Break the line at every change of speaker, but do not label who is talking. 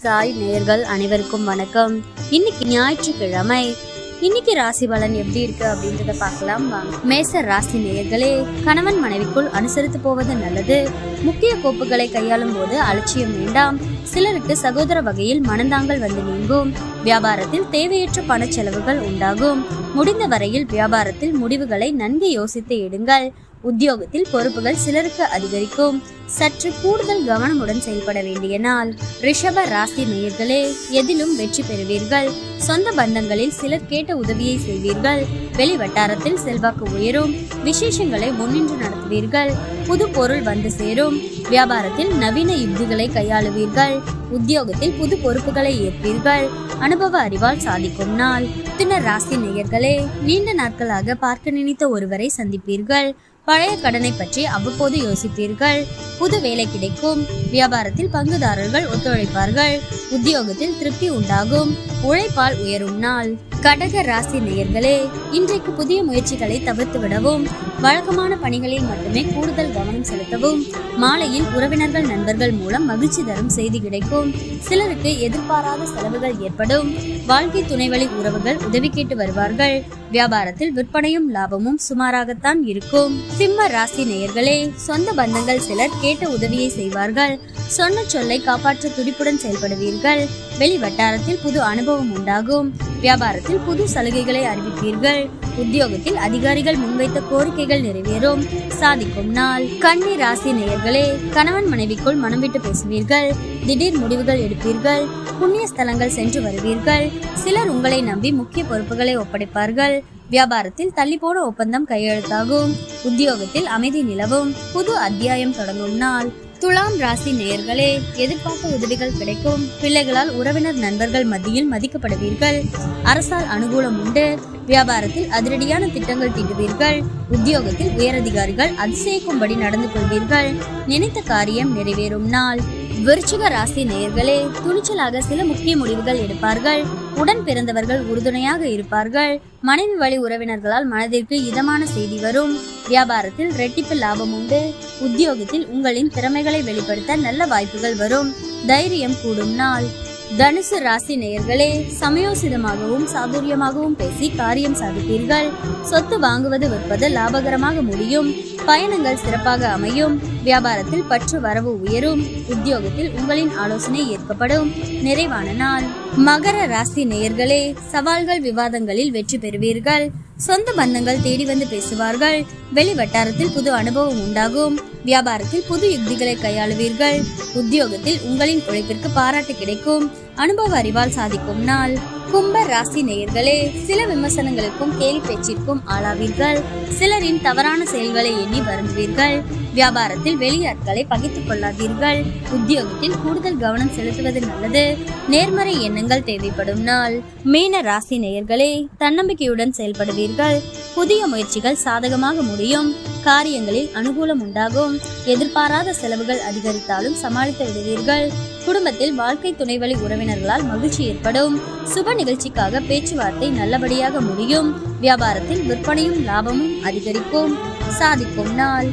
சாய் நேர்கள் அனைவருக்கும் வணக்கம். இன்னைக்கு ஞாயிற்றுக்கிழமை. இன்னைக்கு ராசி பலன் எப்படி இருக்கு அப்படின்றத பார்க்கலாம் மேச ராசி நேயர்களே கணவன் மனைவிக்குள் அனுசரித்து போவது நல்லது. முக்கிய கோப்புகளை கையாளும் போது அலட்சியம் வேண்டாம். சிலருக்கு சகோதர வகையில் மனந்தாங்கள் வந்து நீங்கும். வியாபாரத்தில் தேவையற்ற பண செலவுகள் உண்டாகும். முடிந்த வரையில் வியாபாரத்தில் முடிவுகளை நன்கு யோசித்து எடுங்கள். உத்தியோகத்தில் பொறுப்புகள் சிலருக்கு அதிகரிக்கும். சற்று கூடுதல் கவனமுடன் செயல்பட வேண்டிய நாள். ரிஷப ராசி நேயர்களே எதிலும் வெற்றி பெறுவீர்கள். சொந்த பந்தங்களில் சிலர் கேட்ட உதவியை செய்வீர்கள். வெளி வட்டாரத்தில் செல்வாக்கு உயரும். விசேஷங்களை முன்னின்று நடத்துவீர்கள். புது பொருள் வந்து சேரும். வியாபாரத்தில் நவீன யுக்திகளை கையாளுவீர்கள். உத்தியோகத்தில் புது பொறுப்புகளை ஏற்பீர்கள். அனுபவ அறிவால் சாதிக்கும் நாள். தின ராசி நேயர்களே நீண்ட நாட்களாக பார்க்க நினைத்த ஒருவரை சந்திப்பீர்கள். பழைய கடனை பற்றி அவ்வப்போது யோசிப்பீர்கள். புது வேலை கிடைக்கும். வியாபாரத்தில் பங்குதாரர்கள் ஒத்துழைப்பார்கள். உத்தியோகத்தில் திருப்தி உண்டாகும். உழைப்பால் உயரும் நாள். கடக ராசி நேயர்களே இன்றைக்கு புதிய முயற்சிகளை தவிர்த்து விடவும் வழக்கமான பணிகளில் மட்டுமே கூடுதல் கவனம் செலுத்தவும் மாலையில் உறவினர்கள் நண்பர்கள் மூலம் மகிழ்ச்சி தரும் செய்தி கிடைக்கும். சிலருக்கு எதிர்பாராத செலவுகள் ஏற்படும். வாழ்க்கை துணைவழி உறவுகள் உதவி கேட்டு வருவார்கள். வியாபாரத்தில் விற்பனையும் லாபமும் சுமாராகத்தான் இருக்கும். சிம்ம ராசி நேயர்களே சொந்த பந்தங்கள் சிலர் கேட்ட உதவியை செய்வார்கள். சொன்ன சொல்லை காப்பாற்ற துடிப்புடன் செயல்படுவீர்கள். வெளி வட்டாரத்தில் புது அனுபவம் உண்டாகும். வியாபாரத்தில் புது சலுகைகளை அறிவிப்பீர்கள். உத்தியோகத்தில் அதிகாரிகள் முன்வைத்த கோரிக்கைகள் நிறைவேறும். சாதிக்கும் நாள். கன்னி ராசி நேயர்களே கணவன் மனைவிக்குள் மனம் விட்டு பேசுவீர்கள். திடீர் முடிவுகள் எடுப்பீர்கள். புண்ணிய ஸ்தலங்கள் சென்று வருவீர்கள். சிலர் உங்களை நம்பி முக்கிய பொறுப்புகளை ஒப்படைப்பார்கள். வியாபாரத்தில் தள்ளிப்போன ஒப்பந்தம் கையெழுத்தாகும். உத்தியோகத்தில் அமைதி நிலவும். புது அத்தியாயம் தொடங்கும் நாள். துலாம் ராசி நேயர்களே எதிர்பார்த்த உதவிகள் கிடைக்கும். பிள்ளைகளால் உறவினர் நண்பர்கள் மத்தியில் மதிக்கப்படுவீர்கள். அரசால் அனுகூலம் உண்டு. வியாபாரத்தில் அதிரடியான திட்டங்கள் தீட்டுவீர்கள். உத்தியோகத்தில் உயரதிகாரிகள் அதிசயிக்கும்படி நடந்து கொள்வீர்கள். நினைத்த காரியம் நிறைவேறும் நாள். விருச்சிக ராசி நேயர்களே துணிச்சலாக சில முக்கிய முடிவுகள் எடுப்பார்கள். உடன் பிறந்தவர்கள் உறுதுணையாக இருப்பார்கள். மனைவி வழி உறவினர்களால் மனதிற்கு இதமான செய்தி வரும். வியாபாரத்தில் ரெட்டிப்பு லாபம் உண்டு. உத்தியோகத்தில் உங்களின் திறமைகளை வெளிப்படுத்த நல்ல வாய்ப்புகள் வரும். தைரியம் கூடும் நாள். தனுசு ராசி நேயர்களே சமயோசிதமாகவும் சாதுரியமாகவும் பேசி காரியம் சாதிப்பீர்கள். சொத்து வாங்குவது விற்பது லாபகரமாக முடியும். பயணங்கள் சிறப்பாக அமையும். வியாபாரத்தில் பற்று வரவு உயரும். உத்தியோகத்தில் உங்களின் ஆலோசனை ஏற்கப்படும். நிறைவான நாள். மகர ராசி நேயர்களே சவால்கள் விவாதங்களில் வெற்றி பெறுவீர்கள். சொந்த பந்தங்கள் தேடி வந்து பேசுவார்கள். வெளி வட்டாரத்தில் புது அனுபவம் உண்டாகும். வியாபாரத்தில் புது யுக்திகளை கையாளுவீர்கள். உத்தியோகத்தில் உங்களின் உழைப்பிற்கு பாராட்டு கிடைக்கும். அனுபவ அறிவால் சாதிக்கும் நாள். கும்ப ராசி நேயர்களே சில விமர்சனங்களுக்கும் கேலி பேச்சிற்கும் ஆளாவீர்கள். சிலரின் தவறான செயல்களை எண்ணி வருந்துவீர்கள். வியாபாரத்தில் வெளியாட்களை பகித்துக் கொள்ளாதீர்கள். உத்தியோகத்தில் கூடுதல் கவனம் செலுத்துவது நல்லது. நேர்மறை எண்ணங்கள் தேவைப்படும் நாள். மீன ராசி நேயர்களே தன்னம்பிக்கையுடன் செயல்படுவீர்கள். புதிய முயற்சிகள் சாதகமாக முடியும். காரியங்களில் அனுகூலம் உண்டாகும். எதிர்பாராத செலவுகள் அதிகரித்தாலும் சமாளித்து விடுவீர்கள். குடும்பத்தில் வாழ்க்கை துணைவழி உறவினர்களால் மகிழ்ச்சி ஏற்படும். சுப நிகழ்ச்சிக்காக பேச்சுவார்த்தை நல்லபடியாக முடியும். வியாபாரத்தில் விற்பனையும் லாபமும் அதிகரிக்கும் சாதிக்கும் நாள்.